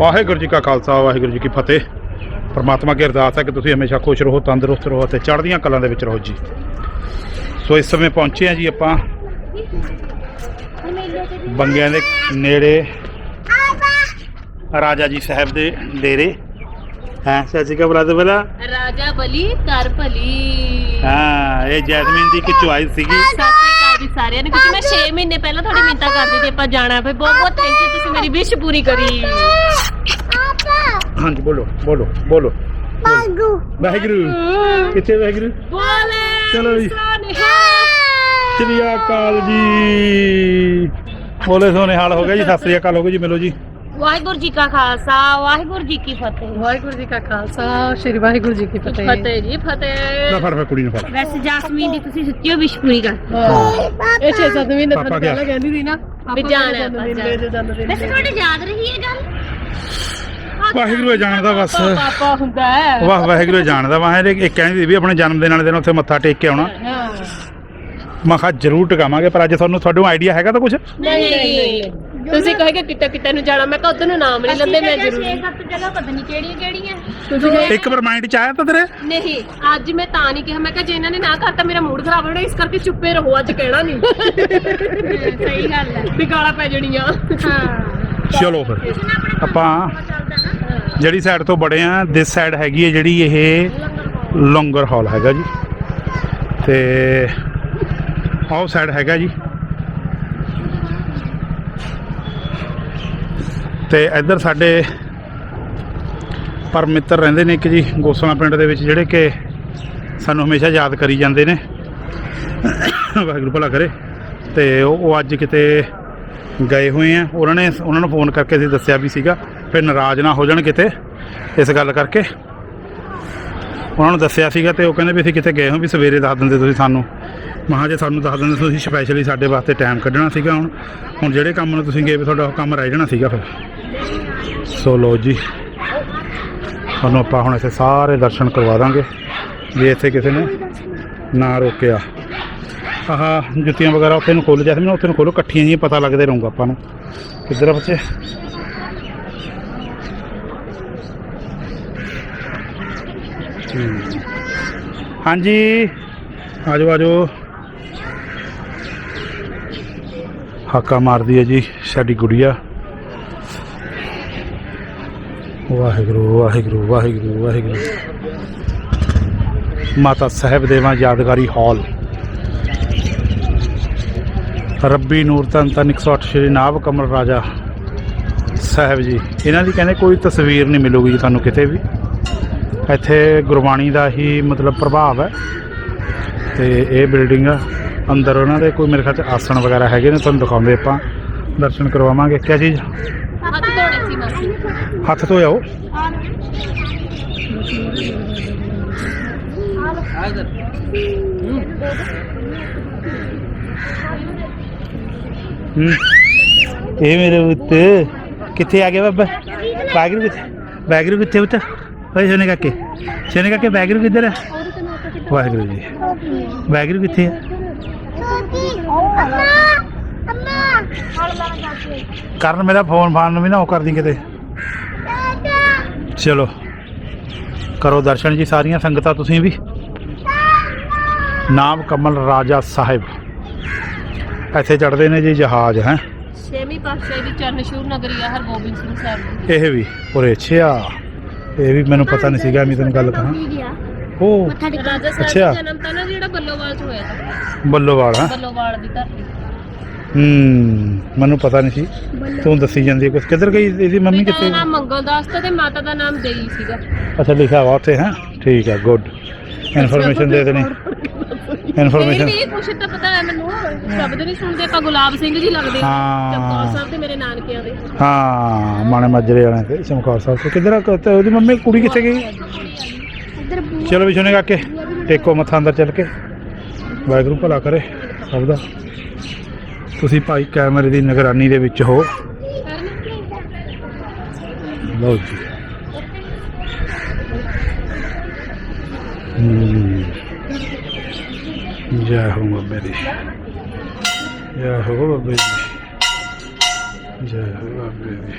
ਵਾਹਿਗੁਰੂ ਜੀ ਕਾ ਖਾਲਸਾ ਵਾਹਿਗੁਰੂ ਜੀ ਕੀ ਫਤਿਹ। ਪਰਮਾਤਮਾ ਕੀ ਅਰਦਾਸ ਹੈ ਕਿ ਤੁਸੀਂ ਹਮੇਸ਼ਾ ਖੁਸ਼ ਰਹੋ ਤੰਦਰੁਸਤ ਰਹੋ ਅਤੇ ਚੜ੍ਹਦੀਆਂ ਕਲਾਂ ਦੇ ਵਿੱਚ ਰਹੋ ਜੀ। ਸੋ ਇਸ ਸਮੇਂ ਪਹੁੰਚੇ ਆ ਜੀ ਆਪਾਂ। ਬੰਗਿਆਂ ਦੇ ਨੇੜੇ ਰਾਜਾ ਜੀ ਸਾਹਿਬ ਦੇ ਡੇਰੇ। ਹਾਂ ਸੱਚੀ ਕਾ ਬੁਲਾ ਰਾਜਾ ਬਲੀ ਕਰ ਭਲੀ। ਹਾਂ ਇਹ ਜੈਸਮੀਨ ਦੀ ਇੱਕ ਚੁਆਇਸ ਸੀਗੀ। ਸਾਰਿਆਂ ਨੂੰ ਕਿਉਂਕਿ ਮੈਂ 6 ਮਹੀਨੇ ਪਹਿਲਾਂ ਤੁਹਾਡੀ ਮਿੰਤਾ ਕਰਦੀ ਸੀ ਆਪਾਂ ਜਾਣਾ ਫੇ ਬਹੁਤ ਬਹੁਤ ਥੈਂਕ ਯੂ ਤੁਸੀਂ ਮੇਰੀ ਵਿਸ਼ ਪੂਰੀ ਕਰੀ। ਹਾਂਜੀ ਬੋਲੋ ਬੋਲੋ ਬੋਲੋ। ਵਾਹਿਗੁਰੂ। ਕਿੱਥੇ ਵਾਹਿਗੁਰੂ? ਬੋਲੇ। ਚਲੋ ਜੀ। ਸ੍ਰੀ ਅਕਾਲ ਜੀ। ਬੋਲੇ ਸੋਨੇ ਹਾਲ ਹੋ ਗਿਆ ਜੀ। ਸਤਿ ਸ੍ਰੀ ਅਕਾਲ ਹੋ ਗਈ ਜੀ। ਮਿਲੋ ਜੀ। ਵਾਹਿਗੁਰੂ ਜੀ ਕਾ ਖਾਲਸਾ ਵਾਹਿਗੁਰੂ ਜੀ ਕੀ ਫਤਿਹ। ਵਾਹਿਗੁਰੂ ਜੀ ਕਾ ਖਾਲਸਾ ਸ੍ਰੀ ਵਾਹਿਗੁਰੂ ਜੀ ਕੀ ਫਤਿਹ। ਫਤਿਹ ਜੀ ਫਤਿਹ। ਨਾ ਫੜ ਫੜ ਕੁੜੀ ਨੂੰ ਫੜ। ਵੈਸੇ ਜਾਸਮੀਨ ਦੀ ਤੁਸੀਂ ਸੱਚੀ ਵਿਸ਼ ਪੂਰੀ ਕਰ। ਇਹ 6-7 ਮਹੀਨੇ ਗਿਆ। ਪਹਿਲਾਂ ਕਹਿੰਦੀ ਸੀ ਨਾ ਵੀ ਜਾਣਾ ਵੈਸੇ ਤੁਹਾਡੇ ਯਾਦ ਰਹੀ ਇਹ ਗੱਲ? ਵਾਹਿਗੁਰੂ ਜਾਣਦਾ ਬਸ। ਪਾਪਾ ਹੁੰਦਾ ਹੈ। ਵਾਹ ਵਾਹਿਗੁਰੂ ਜਾਣਦਾ। ਵਾ ਇਹ ਕਹਿੰਦੀ ਸੀ ਵੀ ਆਪਣੇ ਜਨਮ ਦਿਨ ਵਾਲੇ ਦਿਨ ਉੱਥੇ ਮੱਥਾ ਟੇਕ ਕੇ ਆਉਣਾ। ਮੈਂ ਕਿਹਾ ਜ਼ਰੂਰ ਟਿਕਾਵਾਂਗੇ ਪਰ ਅੱਜ ਤੁਹਾਨੂੰ ਤੁਹਾਨੂੰ ਆਈਡੀਆ ਹੈਗਾ ਤਾਂ ਕੁਝ ਨਹੀਂ ਨਹੀਂ। ਤੁਸੀਂ ਕਹੇਗੇ ਕਿੱਟਾ ਕਿੱਟਾ ਨੂੰ ਜਾਣਾ। ਮੈਂ ਕਿਹਾ ਉਧਰ ਨੂੰ ਨਾਮ ਨਹੀਂ ਲੈਂਦੇ ਮੈਂ ਜ਼ਰੂਰ 6-7 ਜਗ੍ਹਾ ਪਤਾ ਨਹੀਂ ਕਿਹੜੀਆਂ ਕਿਹੜੀਆਂ। ਤੁਸੀਂ ਇੱਕ ਵਾਰ ਮਾਈਂਡ ਚ ਆਇਆ ਤਾਂ ਤੇਰੇ? ਨਹੀਂ ਅੱਜ ਮੈਂ ਤਾਂ ਨਹੀਂ ਕਿਹਾ। ਮੈਂ ਕਿਹਾ ਜੇ ਇਹਨਾਂ ਨੇ ਨਾ ਕਰਤਾ ਮੇਰਾ ਮੂਡ ਖਰਾਬ ਹੋਣਾ ਇਸ ਕਰਕੇ ਚੁੱਪੇ ਰਹੋ ਅੱਜ ਕਹਿਣਾ ਨਹੀਂ ਸਹੀ ਗੱਲ ਹੈ। ਵੀ ਗਾਲਾਂ ਪੈ ਜਣੀਆਂ। ਹਾਂ। ਚਲੋ ਫਿਰ। ਆਪਾਂ ਜਿਹੜੀ ਸਾਈਡ ਤੋਂ ਬੜੇ ਆ ਦਿਸ ਸਾਈਡ ਹੈਗੀ ਹੈ ਜਿਹੜੀ ਇਹ ਲੰਗਰ ਹਾਲ ਹੈਗਾ ਜੀ। ਤੇ ਸਾਈਡ ਹੈਗਾ ਜੀ। ਤੇ ਇੱਧਰ ਸਾਡੇ ਪਰ ਮਿੱਤਰ ਰਹਿੰਦੇ ਨੇ ਇੱਕ ਜੀ, ਗੋਸਲਾ ਪਿੰਡ ਦੇ ਵਿੱਚ, ਜਿਹੜੇ ਕਿ ਸਾਨੂੰ ਹਮੇਸ਼ਾ ਯਾਦ ਕਰੀ ਜਾਂਦੇ ਨੇ। ਵਾਹਿਗੁਰੂ ਭਲਾ ਕਰੇ। ਤੇ ਉਹ ਉਹ ਅੱਜ ਕਿਤੇ ਗਏ ਹੋਏ ਆ। ਉਹਨਾਂ ਨੇ, ਉਹਨਾਂ ਨੂੰ ਫੋਨ ਕਰਕੇ ਅਸੀਂ ਦੱਸਿਆ ਵੀ ਸੀਗਾ, ਫਿਰ ਨਾਰਾਜ਼ ਨਾ ਹੋ ਜਾਣ ਕਿਤੇ ਇਸ ਗੱਲ ਕਰਕੇ। ਉਹਨਾਂ ਨੂੰ ਦੱਸਿਆ ਸੀਗਾ ਤੇ ਉਹ ਕਹਿੰਦੇ ਵੀ ਅਸੀਂ ਕਿਤੇ ਗਏ ਹਾਂ ਵੀ ਸਵੇਰੇ ਦੱਸ ਦਿੰਦੇ ਤੁਸੀਂ ਸਾਨੂੰ। ਮਹਾਂ ਜੇ ਸਾਨੂੰ ਦੱਸ ਦਿੰਦੇ ਤੁਸੀਂ ਸਪੈਸ਼ਲੀ ਸਾਡੇ ਵਾਸਤੇ ਟਾਈਮ ਕੱਢਣਾ ਸੀਗਾ ਹੁਣ। ਹੁਣ ਜਿਹੜੇ ਕੰਮ ਨੂੰ ਤੁਸੀਂ ਗਏ ਵੀ ਤੁਹਾਡਾ ਉਹ ਕੰਮ ਰਹਿ ਜਾਣਾ ਸੀਗਾ ਫਿਰ। ਸੋ ਲੋ ਜੀ ਤੁਹਾਨੂੰ ਆਪਾਂ ਹੁਣ ਇੱਥੇ ਸਾਰੇ ਦਰਸ਼ਨ ਕਰਵਾ ਦਾਂਗੇ ਜੇ ਇੱਥੇ ਕਿਸੇ ਨੇ ਨਾ ਰੋਕਿਆ। ਆਹ ਜੁੱਤੀਆਂ ਵਗੈਰਾ ਉੱਥੇ ਨੂੰ ਖੋਲ ਜੈਸਮੀਨ ਉੱਥੇ ਨੂੰ ਖੋਲੋ ਇਕੱਠੀਆਂ ਜਿਹੀਆਂ ਪਤਾ ਲੱਗਦੇ ਰਹੂੰਗਾ ਆਪਾਂ ਨੂੰ। ਕਿੱਧਰ ਆ ਬੱਚੇ? ਹੂੰ। ਹਾਂਜੀ ਆਜੋ ਆਜੋ ਹਾਕਾ ਮਾਰਦੀ ਹੈ ਜੀ, ਸਾਡੀ ਗੁੜੀਆ। ਵਾਹਿਗੁਰੂ ਵਾਹਿਗੁਰੂ ਵਾਹਿਗੁਰੂ ਵਾਹਿਗੁਰੂ। ਮਾਤਾ ਸਾਹਿਬ ਦੇਵਾਂ ਯਾਦਗਾਰੀ ਹਾਲ। ਰੱਬੀ ਨੂਰ ਤਨ ਤਨ 108 ਸ਼੍ਰੀ ਨਾਭ ਕਮਲ ਰਾਜਾ ਸਾਹਿਬ ਜੀ। ਇਹਨਾਂ ਦੀ ਕਹਿੰਦੇ ਕੋਈ ਤਸਵੀਰ ਨਹੀਂ ਮਿਲੂਗੀ ਜੀ ਤੁਹਾਨੂੰ ਕਿਤੇ ਵੀ। ਇੱਥੇ ਗੁਰਬਾਣੀ ਦਾ ਹੀ ਮਤਲਬ ਪ੍ਰਭਾਵ ਹੈ। ਤੇ ਇਹ ਬਿਲਡਿੰਗ ਅੰਦਰ ਉਹਨਾਂ ਦੇ ਕੋਈ ਮੇਰੇ ਖਿਆਲ ਚ ਆਸਣ ਵਗੈਰਾ ਹੈਗੇ ਨੇ ਤੁਹਾਨੂੰ ਦਿਖਾਉਂਦੇ ਆਪਾਂ। ਦਰਸ਼ਨ ਕਰਵਾਵਾਂਗੇ। ਕਿਆ ਚੀਜ਼? ਹੱਥ ਧੋਣੇ ਸੀ ਮਾਸੀ ਹੱਥ ਧੋ ਆਓ ਹੂੰ। ਇਹ ਮੇਰੇ ਉੱਤੇ ਕਿੱਥੇ ਆ ਗਿਆ ਬਾਬਾ? ਬੈਗਰੂ ਕਿੱਥੇ? ਬੈਗਰੂ ਕਿੱਥੇ ਉੱਤੇ ਓਏ ਸੋਨੇ ਕਾਕੇ। ਸੋਨੇ ਕਾਕੇ ਬੈਗਰੂ ਕਿੱਧਰ ਹੈ ਵਾਹਿਗੁਰੂ ਜੀ। ਬੈਗਰੂ ਕਿੱਥੇ ਹੈ ਕਰਨ ਮੇਰਾ ਫੋਨ ਫਾਨ ਨੂੰ ਵੀ ਨਾ ਉਹ ਕਰਦੀ ਕਿਤੇ। ਚਲੋ। ਕਰੋ ਦਰਸ਼ਨ ਜੀ ਸਾਰੀਆਂ ਸੰਗਤਾਂ ਤੁਸੀਂ ਵੀ। ਨਾਮ ਕਮਲ ਰਾਜਾ ਸਾਹਿਬ। ਇੱਥੇ ਚੜਦੇ ਨੇ ਜੀ ਜਹਾਜ਼ ਹੈ। ਛੇਵੀਂ ਪਾਤਸ਼ਾਹੀ ਦੀ ਚਰਨਸ਼ੂਰ ਨਗਰੀ ਆ ਹਰਗੋਬਿੰਦ ਸਿੰਘ ਸਾਹਿਬ ਇਹ ਵੀ ਉਰੇ ਅੱਛਾ ਇਹ ਵੀ ਮੈਨੂੰ ਪਤਾ ਨਹੀਂ ਸੀਗਾ ਮੈਂ ਤੈਨੂੰ ਗੱਲ ਕਹਾਂ। ਉਹ ਰਾਜਾ ਸਾਹਿਬ ਅੱਛਾ। ਦਾ ਜਨਮ ਤਾਂ ਨਾ ਜਿਹੜਾ ਬੱਲੋਵਾਲ ਚ ਹੋਇਆ ਸੀ। ਬੱਲੋਵਾਲ ਹੈ। ਬੱਲੋਵਾਲ ਦੀ ਧਰਤੀ। ਹੂੰ ਮੈਨੂੰ ਪਤਾ ਨਹੀਂ ਸੀ। ਤੂੰ ਦੱਸੀ ਜਾਂਦੀ ਹੈ ਕੁਛ। ਕਿੱਧਰ ਗਈ ਇਹਦੀ ਮੰਮੀ ਪਿਤਾ ਦਾ ਕਿੱਥੇ? ਨਾਮ ਮੰਗਲਦਾਸ ਤਾ ਤੇ ਮਾਤਾ ਦਾ ਨਾਮ ਦੇਈ ਸੀਗਾ। ਅੱਛਾ ਲਿਖਿਆ ਵਾ ਉੱਥੇ ਹੈ। ਠੀਕ ਹੈ ਗੁੱਡ। ਇਨਫੋਰਮੇਸ਼ਨ ਦੇ ਦੇਣੀ। ਫਿਰ ਇਨਫੋਰਮੇਸ਼ਨ ਵੀ ਕੁਛ ਤਾਂ ਪਤਾ ਹੈ ਮੈਨੂੰ। ਸ਼ਬਦ ਨਹੀਂ ਸੁਣਦੇ ਆਪਾਂ ਗੁਲਾਬ ਸਿੰਘ ਜੀ ਲੱਗਦੇ। ਹਾਂ। ਚਮਕੌਰ ਸਾਹਿਬ ਤੇ ਮੇਰੇ ਨਾਨਕਿਆਂ ਦੇ। ਹਾਂ ਮਾਣੇ ਮਾਜਰੇ ਵਾਲਿਆਂ ਤੇ ਚਮਕੌਰ ਸਾਹਿਬ ਤੋਂ। ਕਿੱਧਰ ਆ? ਤੇ ਉਹਦੀ ਮੰਮੀ ਕੁੜੀ ਕਿੱਥੇ ਗਈ? ਚਲੋ ਵੀ ਸੁਣੇ ਕਾਕੇ ਟੇਕੋ ਮੱਥਾ ਅੰਦਰ ਚੱਲ ਕੇ ਵਾਹਿਗੁਰੂ ਭਲਾ ਕਰੇ ਸਭ ਦਾ। ਤੁਸੀਂ ਭਾਈ ਕੈਮਰੇ ਦੀ ਨਿਗਰਾਨੀ ਦੇ ਵਿੱਚ ਹੋ। ਲਓ ਜੀ। ਜੈ ਹੋ ਬਾਬੇ ਦੀ। ਜੈ ਹੋ ਬਾਬੇ ਦੀ। ਜੈ ਹੋ ਬਾਬੇ ਦੀ।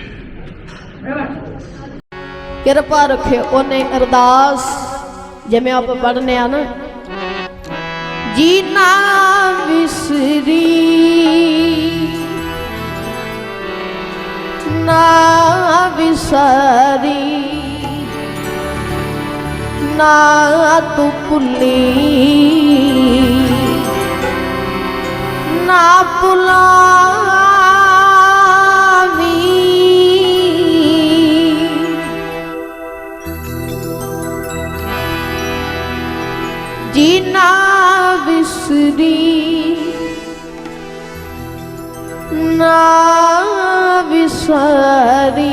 ਕਿਰਪਾ ਰੱਖੇ ਉਹਨੇ ਅਰਦਾਸ ਜਿਵੇਂ ਆਪਾਂ ਪੜ੍ਹਨੇ ਆ ਨਾ। ਜੀ ਨਾ ਵਿਸਰੀ ਨਾ ਵਿਸਰੀ, ਨਾ ਤੂੰ ਭੁੱਲੀ, ਨਾ ਭੁਲਾ ਵਿਸਰੀ ਨਾ ਵਿਸਾਰੀ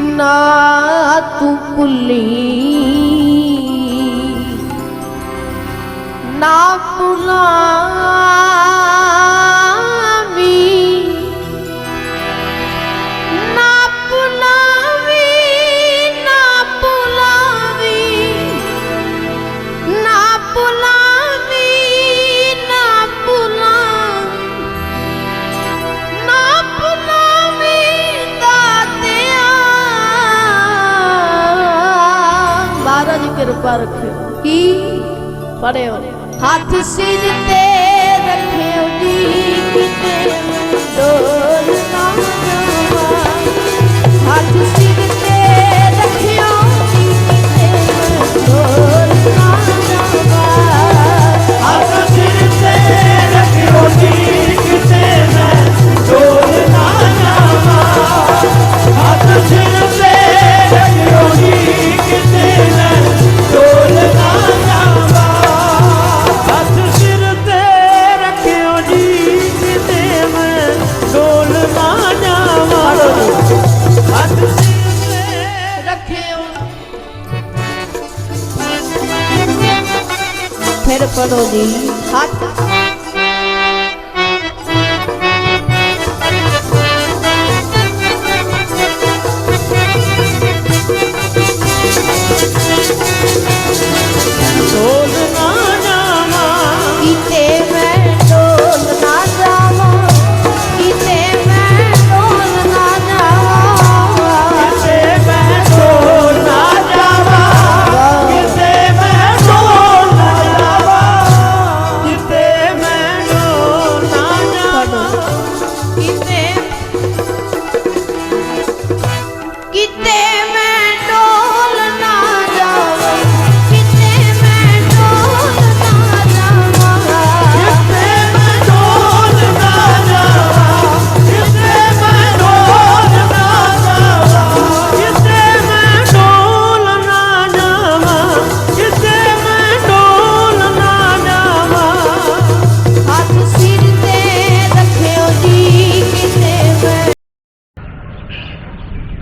ਨਾ ਤੂੰ ਭੁੱਲੀ ਨਾ ਕਿਰਪਾ ਰੱਖਿਓ। ਕੀ? ਪੜਿਓ। ਹੱਥ ਸਿਰ ਤੇ ਰੱਖਿਓ ਜੀ ਕਿਤੇ। ਡੋਲ ਨਾ ਹੱਥ ਸਿਰ ਫਿਰ ਪੜੋ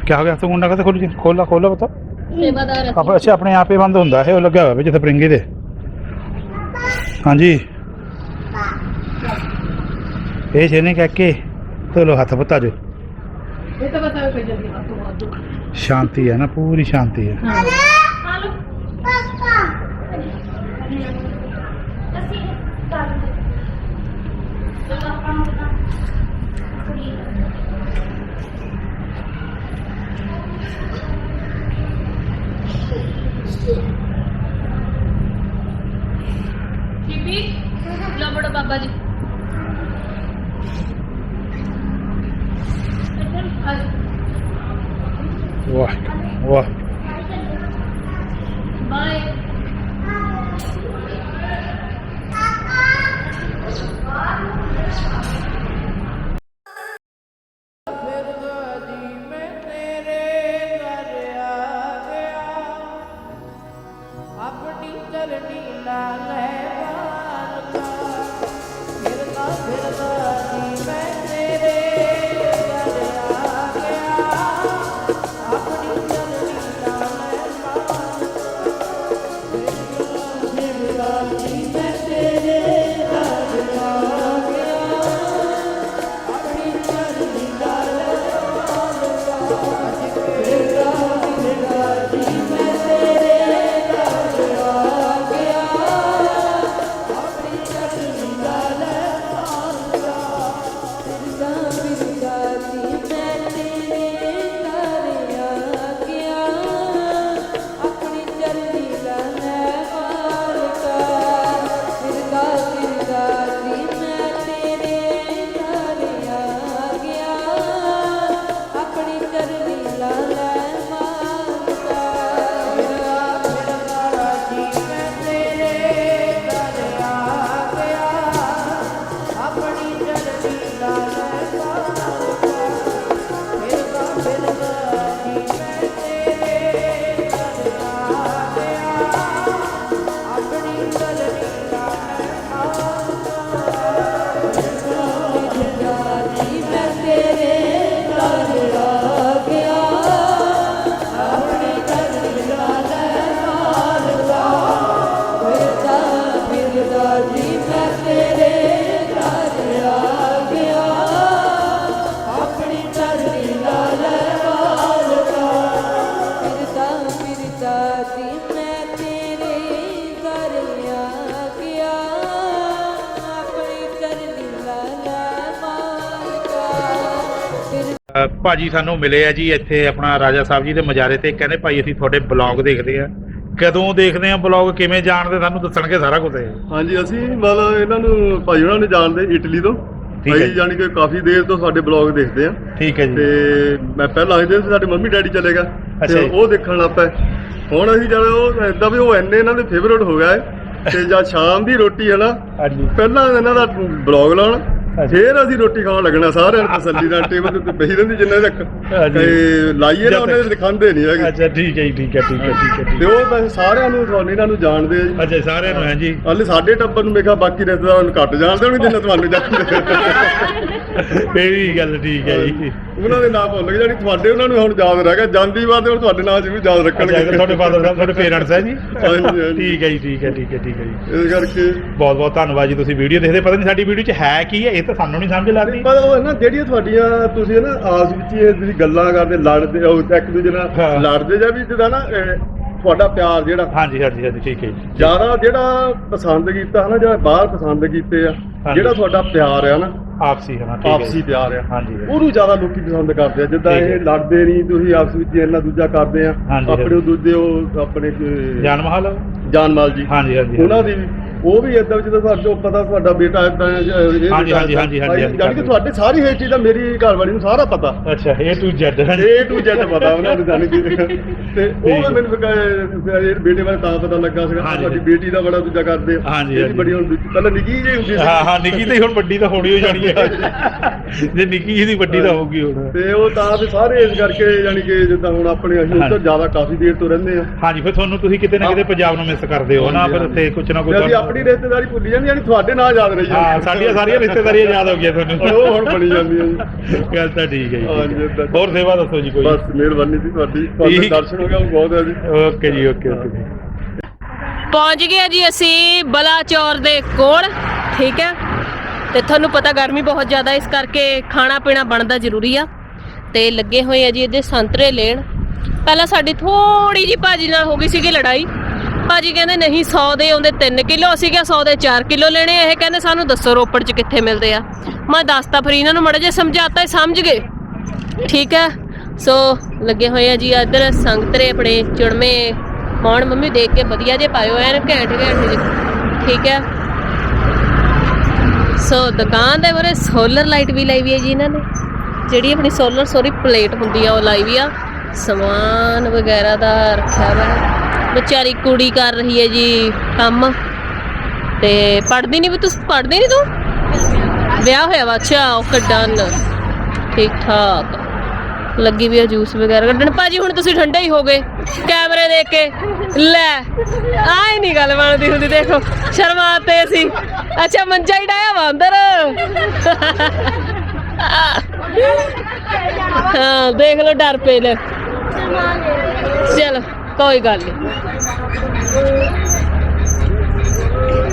क्या हो गया तो मुंडा कहते खोल खोला खोला बता ਸੇਵਾਦਾਰ आप अच्छा अपने आप ही बंद ਹੁੰਦਾ ਹੈ ਉਹ ਲੱਗਿਆ ਹੋਇਆ ਵਿੱਚ ਸਪਰਿੰਗੀ ਦੇ ਹਾਂਜੀ ਇਹ ਛੇਨੇ ਕਹਿ ਕੇ ਚਲੋ ਹੱਥ ਪਤਾ ਜੋ ਇਹ ਤਾਂ ਬਤਾਓ ਕੋਈ ਜਲਦੀ ਹੱਥ ਮਾਰ ਦੋ ਸ਼ਾਂਤੀ ਹੈ ਨਾ ਪੂਰੀ ਸ਼ਾਂਤੀ ਹੈ ਬੀਬੀ ਭਾਜੀ ਸਾਨੂੰ ਮਿਲੇ ਆ ਜੀ ਇੱਥੇ ਆਪਣਾ ਰਾਜਾ ਸਾਹਿਬ ਜੀ ਦੇ ਮਜਾਰੇ ਤੇ ਕਹਿੰਦੇ ਭਾਈ ਅਸੀਂ ਤੁਹਾਡੇ ਬਲੌਗ ਦੇਖਦੇ ਆ। ਕਦੋਂ ਦੇਖਦੇ ਆ ਬਲੌਗ ਕਿਵੇਂ ਜਾਣਦੇ ਸਾਨੂੰ ਦੱਸਣਗੇ ਸਾਰਾ ਕੁਝ। ਹਾਂਜੀ ਅਸੀਂ ਮਤਲਬ ਇਹਨਾਂ ਨੂੰ ਭਾਈ ਉਹਨਾਂ ਨੂੰ ਜਾਣਦੇ ਇਟਲੀ ਤੋਂ। ਭਾਈ ਜੀ। ਜਾਨੀ ਕਿ ਕਾਫੀ ਦੇਰ ਤੋਂ ਸਾਡੇ ਬਲੌਗ ਦੇਖਦੇ ਆ। ਠੀਕ ਹੈ ਤੇ ਜੀ ਮੈਂ ਪਹਿਲਾਂ ਇਹਦੇ ਸੀ ਸਾਡੇ ਮੰਮੀ ਡੈਡੀ ਚਲੇ ਗਏ। ਅੱਛਾ ਤੇ ਜੀ। ਉਹ ਦੇਖਣ ਲੱਗ ਪਏ। ਹੁਣ ਅਸੀਂ ਜਦ ਉਹ ਏਦਾਂ ਵੀ ਉਹ ਇੰਨੇ ਇਹਨਾਂ ਦੇ ਫੇਵਰੇਟ ਹੋ ਗਏ ਤੇ ਜਦ ਸ਼ਾਮ ਦੀ ਰੋਟੀ ਹੈ ਨਾ ਹਾਂਜੀ। ਪਹਿਲਾਂ ਇਹਨਾਂ ਦਾ ਬਲੌਗ ਲਾਉਣ। ਫੇਰ ਅਸੀਂ ਰੋਟੀ ਖਾਣ ਲੱਗਣਾ ਸਾਰਿਆਂ ਨੂੰ ਤਸੱਲੀ ਨਾਲ ਟੇਬਲ ਉੱਤੇ ਬਹੀ ਰਹਿੰਦੀ ਜਿੰਨੇ ਤੱਕ। ਤੇ ਲਾਈਏ ਨਾ ਉਹਨੇ ਦਿਖਾਉਂਦੇ ਨਹੀਂ ਹੈਗੇ। ਅੱਛਾ ਠੀਕ ਹੈ ਠੀਕ ਹੈ ਠੀਕ ਹੈ ਠੀਕ ਹੈ ਤੇ ਉਹ ਤਾਂ ਸਾਰਿਆਂ ਨੂੰ ਤੁਹਾਨੂੰ ਇਹਨਾਂ ਨੂੰ ਜਾਣਦੇ ਆ ਜੀ। ਅੱਛਾ ਸਾਰਿਆਂ ਨੂੰ ਹੈ ਜੀ ਹਾਲੇ ਸਾਡੇ ਟੱਬਰ ਨੂੰ ਮੇਖਾ ਬਾਕੀ ਰਿਸ਼ਤੇਦਾਰਾਂ ਨੂੰ ਘੱਟ ਜਾਣਦੇ ਹੋਣਗੇ ਜਿੰਨਾ ਤੁਹਾਨੂੰ ਜਾਣਦੇ ਇਹ ਵੀ ਗੱਲ ਠੀਕ ਹੈ ਜੀ। ਉਹਨਾਂ ਦੇ ਨਾਮ ਭੁੱਲ ਗਏ ਜਾਨੀ ਤੁਹਾਡੇ ਉਹਨਾਂ ਨੂੰ ਹੁਣ ਯਾਦ ਰਹਿ ਗਿਆ ਜਾਂਦੀ ਵਾਰ ਤੇ ਹੁਣ ਤੁਹਾਡੇ ਨਾਂ ਜੀ ਵੀ ਯਾਦ ਰੱਖਣਗੇ। ਤੁਹਾਡੇ ਫਾਦਰ ਸਾਹਿਬ ਤੁਹਾਡੇ ਪੇਰੈਂਟਸ ਹੈ ਜੀ। ਠੀਕ ਹੈ ਜੀ ਠੀਕ ਹੈ ਠੀਕ ਹੈ ਠੀਕ ਹੈ ਜੀ। ਇਸ ਕਰਕੇ ਬਹੁਤ ਬਹੁਤ ਧੰਨਵਾਦ ਜੀ ਤੁਸੀਂ ਵੀਡੀਓ ਦੇਖਦੇ ਪਤਾ ਨਹੀਂ ਸਾਡੀ ਵੀਡੀਓ 'ਚ ਹੈ ਕੀ ਹੈ ਤਾਂ ਸਾਨੂੰ ਨਹੀਂ ਸਮਝ ਲੱਗਦੀ। ਪਰ ਉਹ ਹੈ ਨਾ ਜਿਹੜੀਆਂ ਤੁਹਾਡੀਆਂ ਤੁਸੀਂ ਨਾ ਆਪਸ ਵਿੱਚ ਹੀ ਇਹ ਤੁਸੀਂ ਗੱਲਾਂ ਕਰਦੇ ਲੜਦੇ ਉਹ ਇੱਕ ਦੂਜੇ। ਨਾਲ ਲੜਦੇ ਜਾਂ ਵੀ ਜਿਹਦਾ ਨਾ ਤੁਹਾਡਾ ਪਿਆਰ ਜਿਹੜਾ। ਹਾਂਜੀ ਹਾਂਜੀ ਹਾਂਜੀ ਠੀਕ ਹੈ ਜ਼ਿਆਦਾ ਜਿਹੜਾ ਪਸੰਦ ਕੀਤਾ ਹੈ ਨਾ ਜਿਹੜਾ ਬਾਹਰ ਪਸੰਦ ਕੀਤੇ ਆ। ਜਿਹੜਾ ਤੁਹਾਡਾ ਪਿਆਰ ਆ ਨਾ ਆਪਸੀ ਹੈ ਨਾ ਠੀਕ ਹੈ ਆਪਸੀ। ਪਿਆਰ ਆ। ਹਾਂਜੀ ਉਹਨੂੰ ਜ਼ਿਆਦਾ ਲੋਕੀ ਪਸੰਦ ਕਰਦੇ ਆ ਜਿੱਦਾਂ। ਇਹ ਲੜਦੇ ਨਹੀਂ ਤੁਸੀਂ ਆਪਸ ਵਿੱਚ ਇਹਨਾਂ ਦੂਜਾ ਕਰਦੇ ਆ। ਆਪਣੇ ਦੂਜੇ ਉਹ ਆਪਣੇ ਕਿ- ਜਾਨ ਮਹਲ? ਜਾਨਮਾਲ ਜੀ। ਹਾਂਜੀ ਹਾਂਜੀ। ਉਹਨਾਂ ਦੀ ਵੀ ਉਹ ਵੀ ਇਦਾਂ ਜਦੋਂ ਤੁਹਾਨੂੰ ਪਤਾ ਤੁਹਾਡਾ ਬੇਟਾ ਇਦਾਂ ਹਾਂਜੀ, ਹਾਂਜੀ, ਹਾਂਜੀ, ਹਾਂਜੀ, ਹਾਂਜੀ, ਜਾਨੀ ਕਿ ਤੁਹਾਡੇ ਸਾਰੀ ਹੇਠ ਚੀਜ਼ ਦਾ ਮੇਰੀ ਘਰਵਾਲੀ ਨੂੰ ਸਾਰਾ ਪਤਾ। ਅੱਛਾ ਇਹ to Z A to Z ਪਤਾ ਉਹਨਾਂ ਨੂੰ ਜਾਨੀ ਕਿ। ਤੇ ਉਹ ਵੀ ਮੈਨੂੰ ਫਿਰ ਕਹੇ- ਫਿਰ ਇਹ ਬੇਟੇ ਬਾਰੇ ਤਾਂ ਪਤਾ ਲੱਗਾ ਸੀਗਾ ਹਾਂਜੀ। ਤੁਹਾਡੀ ਬੇਟੀ ਦਾ ਬੜਾ ਦੂਜਾ ਕਰਦੇ ਆ। ਹਾਂਜੀ, ਇਹਦੀ ਹਾਂਜੀ। ਬੜੀ ਹੁਣ ਦੂਜੀ- ਪਹਿਲਾਂ ਨਿੱਕੀ ਜਿਹੀ ਹੁੰਦੀ ਸੀ। ਹਾਂ ਹਾਂ ਨਿੱਕੀ ਤੇ ਹੁਣ ਵੱਡੀ ਤਾਂ ਹੋਣੀ ਹੋ ਜਾਣੀ ਹੈ। ਜੇ ਨਿੱਕੀ ਜਿਹੀ ਦੀ ਵੱਡੀ ਤਾਂ ਹੋਊਗੀ ਹੁਣ। ਤੇ ਉਹ ਤਾਂ ਫਿਰ ਸਾਰੇ ਇਸ ਕਰਕੇ ਯਾਨੀ ਕਿ ਜਿੱਦਾਂ ਹੁਣ ਆਪਣੇ ਅਸੀਂ ਉੱਧਰ ਹਾਂਜੀ। ਜ਼ਿਆਦਾ ਕਾਫੀ ਦੇਰ ਤੋਂ ਰਹਿੰਦੇ ਆ ਹਾਂਜੀ ਫਿਰ ਤੁਹਾਨੂੰ ਤੁਸੀਂ ਕਿਤੇ ਨਾ ਕਿਤੇ ਪੰਜਾਬ ਨੂੰ ਮਿਸ ਕਰਦੇ ਹੋ ਨਾ ਫਿਰ। ਉੱਥੇ ਕੁਝ ਨਾ ਕੁਝ ਤੇ ਅਸੀਂ ਆਪਣੀ ਰਿਸ਼ਤੇਦਾਰੀ ਭੁੱਲੀ ਜਾਂਦੀ ਯਾਨੀ ਤੁਹਾਡੇ ਨਾਲ ਯਾਦ ਰਹੀ ਹਾਂ ਸਾਡੀਆਂ ਸਾਰੀਆਂ ਰਿਸ਼ਤੇਦਾਰੀਆਂ ਯਾਦ ਹੋ ਗਈਆਂ ਤੁਹਾਨੂੰ। ਉਹ ਹੁਣ ਬਣੀ ਜਾਂਦੀਆਂ ਜੀ। ਗੱਲ ਤਾਂ ਠੀਕ ਹੈ ਜੀ ਹੈ। ਹੋਰ ਸੇਵਾ ਦੱਸੋ ਜੀ ਕੋਈ? ਬਸ ਮਿਹਰਬਾਨੀ ਜੀ ਤੁਹਾਡੀ। ਤੁਹਾਡੇ। ਦਰਸ਼ਨ ਹੋ ਗਿਆ ਉਹ ਬਹੁਤ ਹੈ ਜੀ। ਓਕੇ ਜੀ ਓਕੇ ਓਕੇ। ਜੀ ਪਹੁੰਚ ਗਏ ਜੀ ਅਸੀਂ ਬਲਾਚੌਰ ਦੇ ਕੋਲ ਠੀਕ ਹੈ? ਤੇ ਤੁਹਾਨੂੰ ਪਤਾ ਗਰਮੀ ਬਹੁਤ ਜ਼ਿਆਦਾ ਇਸ ਕਰਕੇ ਖਾਣਾ ਪੀਣਾ ਬਣਦਾ ਜ਼ਰੂਰੀ ਆ। ਤੇ ਲੱਗੇ ਹੋਏ ਆ ਜੀ ਇਹਦੇ ਸੰਤਰੇ ਲੈਣ। ਪਹਿਲਾਂ ਸਾਡੀ ਥੋੜੀ ਜੀ ਭਾਜੀ ਨਾਲ ਹੋ ਗਈ ਸੀਗੀ ਲੜਾਈ। ਭਾਜੀ ਕਹਿੰਦੇ ਨਹੀਂ 100 ਦੇ ਆਉਂਦੇ 3 ਕਿਲੋ, ਅਸੀਂ ਕਿਹਾ 100 ਦੇ 4 ਕਿਲੋ ਲੈਣੇ ਇਹ ਕਹਿੰਦੇ ਸਾਨੂੰ ਦੱਸੋ ਰੋਪੜ 'ਚ ਕਿੱਥੇ ਮਿਲਦੇ ਆ। ਮੈਂ ਦੱਸਤਾ ਫਿਰ, ਇਹਨਾਂ ਨੂੰ ਮੜਾ ਜੇ ਸਮਝਾਤਾ ਇਹ ਸਮਝ ਗਏ। ਠੀਕ ਹੈ? ਸੋ ਲੱਗੇ ਹੋਏ ਆ ਜੀ ਇੱਧਰ ਸੰਗਤਰੇ ਆਪਣੇ ਚੁੜਮੇ ਹੁਣ ਮੰਮੀ ਦੇਖ ਕੇ ਵਧੀਆ ਜੇ ਪਾਇਓ, ਐਨ ਘੈਂਟ ਘੈਂਟ ਜਿਹੇ। ਠੀਕ ਹੈ? ਸੋ ਦੁਕਾਨ ਦੇ ਬਾਰੇ ਸੋਲਰ ਲਾਈਟ ਵੀ ਲਾਈ ਵੀ ਹੈ ਜੀ ਇਹਨਾਂ ਨੇ। ਜਿਹੜੀ ਆਪਣੀ ਸੋਲਰ ਸੋਰੀ ਪਲੇਟ ਹੁੰਦੀ ਆ, ਉਹ ਲਾਈ ਵੀ ਆ। ਸਮਾਨ ਵਗੈਰਾ ਦਾ ਰੱਖਿਆ ਵਾ ਵਿਚਾਰੀ ਕੁੜੀ ਕਰ ਰਹੀ ਹੈ ਜੀ ਕੰਮ। ਤੇ ਪੜਦੀ ਨਹੀਂ ਵੀ ਤੂੰ ਪੜਦੀ ਨਹੀਂ ਤੂੰ? ਵਿਆਹ ਹੋਇਆ ਵਾ, ਅੱਛਾ ਓਕੇ ਡਨ ਠੀਕ ਠਾਕ ਲੱਗੀ ਵੀ ਆ ਜੂਸ ਵਗੈਰਾ ਕੱਢਣ। ਭਾਜੀ, ਹੁਣ ਤੁਸੀਂ ਠੰਡੇ ਹੀ ਹੋ ਕੈਮਰੇ ਦੇਖ ਕੇ। ਲੈ ਆਏ ਨਹੀਂ ਗੱਲ ਬਣਦੀ ਹੁੰਦੀ, ਦੇਖੋ ਸ਼ਰਮਾਤੇ ਸੀ ਅੱਛਾ, ਮੰਜਾ ਹੀ ਡਾਇਆ ਵਾ ਅੰਦਰ। ਹਾਂ, ਦੇਖ ਲਓ, ਡਰ ਪਏ ਲੈ ਚਲੋ। ਕੋਈ ਗੱਲ ਨਹੀਂ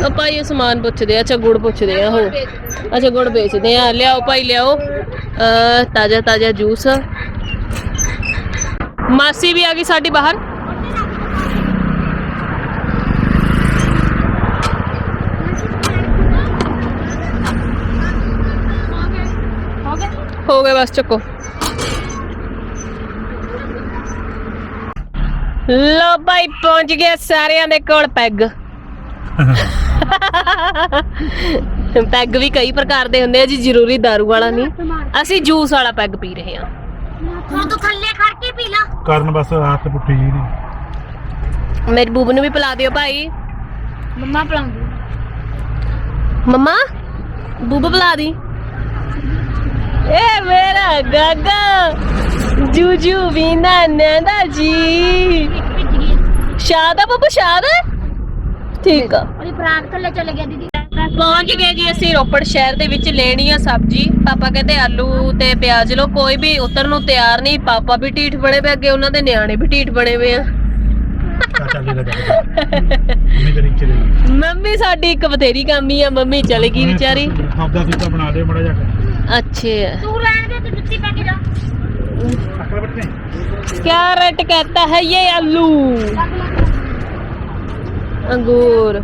ਉਹ ਭਾਈ ਇਹ ਸਮਾਨ ਪੁੱਛਦੇ ਆ ਅੱਛਾ ਗੁੜ ਪੁੱਛਦੇ ਆ ਉਹ ਅੱਛਾ ਗੁੜ ਵੇਚਦੇ ਆ ਲਿਆਓ ਭਾਈ ਲਿਆਓ ਅ ਤਾਜ਼ਾ ਤਾਜ਼ਾ ਜੂਸ ਮਾਸੀ ਵੀ ਆ ਗਈ ਸਾਡੀ ਬਾਹਰ ਹੋ ਗਏ ਬਸ ਚੱਕੋ ਲੋ ਭਾਈ ਪਹੁੰਚ ਗਏ ਸਾਰਿਆਂ ਦੇ ਕੋਲ ਪੈਗ। ਪੈਗ ਵੀ ਕਈ ਪ੍ਰਕਾਰ ਦੇ ਹੁੰਦੇ ਆ ਜੀ ਜ਼ਰੂਰੀ दारू ਵਾਲਾ ਨਹੀਂ। ਅਸੀਂ ਜੂਸ ਵਾਲਾ ਪੈਗ ਪੀ ਰਹੇ ਹਾਂ। ਹੁਣ ਤੂੰ ਥੱਲੇ ਖੜ ਕੇ ਪੀ ਲਾ। ਕਰਨ ਬਸ ਹੱਥ ਪੁੱਟੀ ਜੀ ਦੀ ਮੇਰੀ ਬੂਬ ਨੂੰ ਵੀ ਪਿਲਾ ਦਿਓ ਭਾਈ। ਮੰਮਾ ਪਲਾਉਂਦੀ। ਮੰਮਾ ਬੂਬ ਪਿਲਾ ਦੀ। ਏ ਮੇਰਾ ਗਾਗਾ। ਜੂਜੂ ਵੀਨਾ ਨੰਦਾ ਜੀ। ਸ਼ਾਦ ਆ ਬੱਬੂ ਸ਼ਾਦ? ਠੀਕ ਆ। ਉਹਦੀ ਫਰਾਕ ਥੱਲੇ ਚਲੇ ਗਿਆ ਦੀਦੀ। ਪਹੁੰਚ ਗਏ ਜੀ ਅਸੀਂ ਰੋਪੜ ਸ਼ਹਿਰ ਦੇ ਵਿੱਚ ਲੈਣੀ ਆ ਸਬਜ਼ੀ। ਪਾਪਾ ਕਹਿੰਦੇ ਆਲੂ ਤੇ ਪਿਆਜ਼ ਲੋ ਕੋਈ ਵੀ ਉਤਰ ਨੂੰ ਤਿਆਰ ਨਹੀਂ। ਪਾਪਾ ਵੀ ਢੀਠ ਬਣੇ ਪਏ ਅੱਗੇ ਉਹਨਾਂ ਦੇ ਨਿਆਣੇ ਵੀ ਢੀਠ ਬਣੇ ਪਏ ਆ। ਮੰਮੀ ਸਾਡੀ ਇੱਕ ਬਥੇਰੀ ਕਾਮੀ ਆ ਮੰਮੀ ਚਲੇ ਗਈ ਵਿਚਾਰੀ। ਆਪਦਾ ਸੀਤਾ ਬਣਾ ਦੇ ਮੜਾ ਜਾ ਕੇ ਅੱਛਾ। ਤੂੰ ਰਹਿਣ ਦੇ ਤੂੰ ਜੁੱਤੀ ਪਾ ਕੇ ਜਾ। ਅਕਲ ਬੱਟੇ कैरेट कहता है ये आलू अंगूर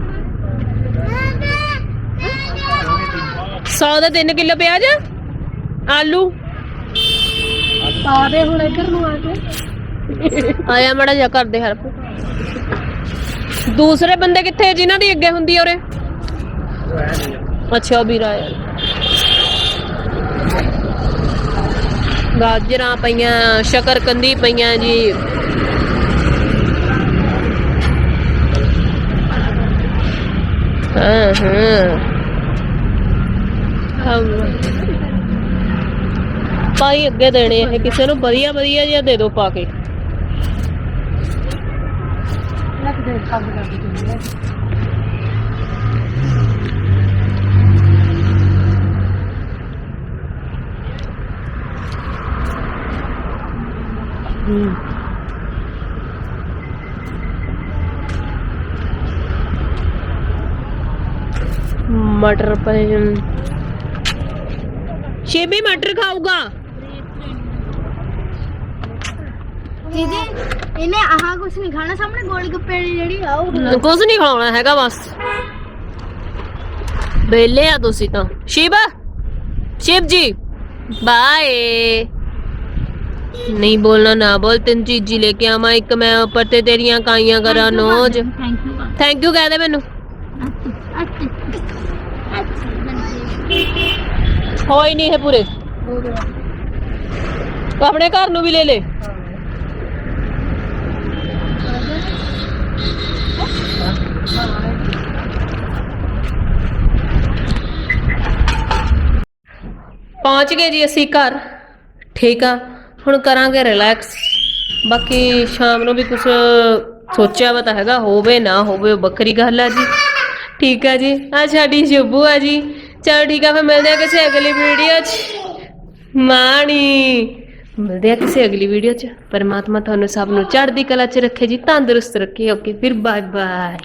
सौ दे तीन किलो प्याज आलू ਆ ਦੇ ਹੁਣ ਇੱਧਰ ਨੂੰ ਆ ਕੇ ਆਇਆ ਮੜਾ ਜਾ ਕਰਦੇ ਹੈਲਪ ਦੂਸਰੇ ਬੰਦੇ ਕਿੱਥੇ ਜਿਨ੍ਹਾਂ ਦੀ ਅੱਗੇ ਹੁੰਦੀ ਆ ਉਰੇ ਅੱਛਾ ਵੀਰ ਆਇਆ ਗਾਜਰਾਂ ਪਈਆਂ, ਸ਼ਕਰਕੰਦੀ ਪਈਆਂ ਜੀ। ਹਾਂ ਹਾਂ। ਪਾਈ ਅੱਗੇ ਦੇਣੇ ਇਹ ਕਿਸੇ ਨੂੰ ਵਧੀਆ ਵਧੀਆ ਜਿਹਾ ਦੇ ਦਿਓ ਪਾ ਕੇ। ਲੱਗ ਦੇ ਕੰਮ ਕਰ ਹੂੰ ਮਟਰ ਪਨੀਰ ਸ਼ੇਬੀ ਮਟਰ ਖਾਊਗਾ ਦੀਦੀ ਇਹਨੇ ਆਹ ਕੁਝ ਨਹੀਂ ਖਾਣਾ ਸਾਹਮਣੇ ਗੋਲ ਗੱਪੇ ਵਾਲੀ ਜਿਹੜੀ ਆ ਉਹ ਖਾ ਲਓ। ਕੁਝ ਨਹੀਂ ਖਾਣਾ ਹੈਗਾ ਬਸ ਬੇਲੇ ਆ ਤੁਸੀਂ ਤਾਂ ਸ਼ਿਵ ਸ਼ਿਵ ਜੀ ਬਾਏ ਨਹੀਂ ਬੋਲਣਾ ਨਾ ਬੋਲ ਤਿੰਨ ਚੀਜ਼ੀ ਲੈ ਕੇ ਆਵਾਂ ਇੱਕ ਮੈਂ ਉੱਪਰ ਤੇ ਤੇਰੀਆਂ ਕਾਈਆਂ ਕਰਾਂ ਨੋਜ। ਥੈਂਕ ਯੂ ਥੈਂਕ ਯੂ ਕਹਿ ਦੇ ਮੈਨੂੰ। ਹੋਈ ਨਹੀਂ ਹੈ ਪੂਰੇ। ਆਪਣੇ ਘਰ ਨੂੰ ਵੀ ਲੈ ਲੈ। ਪਹੁੰਚ ਗਏ ਜੀ ਅਸੀਂ ਘਰ। ਠੀਕ ਆ। ਹੁਣ ਕਰਾਂਗੇ ਰਿਲੈਕਸ ਬਾਕੀ ਸ਼ਾਮ ਨੂੰ ਵੀ ਕੁਝ ਸੋਚਿਆ ਵਾ ਤਾਂ ਹੈਗਾ, ਹੋਵੇ ਨਾ ਹੋਵੇ, ਉਹ ਵੱਖਰੀ ਗੱਲ ਆ ਜੀ। ਠੀਕ ਆ ਜੀ। ਆ ਸਾਡੀ ਸ਼ੁਭੂ ਆ ਜੀ। ਚਲੋ ਠੀਕ ਆ, ਫਿਰ ਮਿਲਦੇ ਆ ਕਿਸੇ ਅਗਲੀ ਵੀਡੀਓ 'ਚ। ਮਾਣੀ। ਮਿਲਦੇ ਆ ਕਿਸੇ ਅਗਲੀ ਵੀਡੀਓ 'ਚ। ਪਰਮਾਤਮਾ ਤੁਹਾਨੂੰ ਸਭ ਨੂੰ ਚੜ੍ਹਦੀ ਕਲਾ 'ਚ ਰੱਖੇ ਜੀ। ਤੰਦਰੁਸਤ ਰੱਖੇ ਓਕੇ। ਫਿਰ ਬਾਏ ਬਾਏ